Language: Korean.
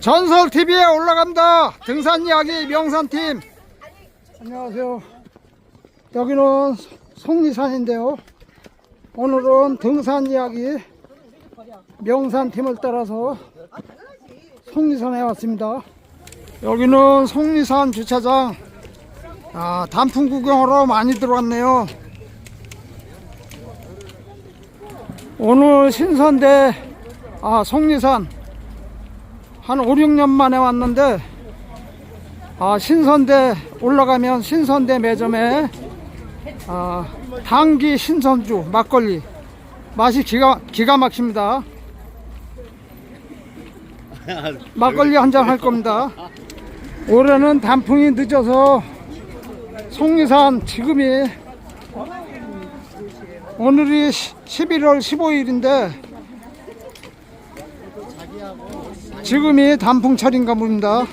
전설 TV에 올라갑니다. 등산 이야기 명산팀. 안녕하세요. 여기는 속리산인데요. 오늘은 등산 이야기 명산팀을 따라서 속리산에 왔습니다. 여기는 속리산 주차장. 아, 단풍 구경하러 많이 들어왔네요. 오늘 신선대 아 속리산 한 5, 6년 만에 왔는데 아 신선대 올라가면 신선대 매점에 아 당기 신선주 막걸리 맛이 기가 기가 막힙니다. 막걸리 한 잔 할 겁니다. 올해는 단풍이 늦어서 속리산 지금이 오늘이 11월 15일인데 지금이 단풍철인가 봅니다.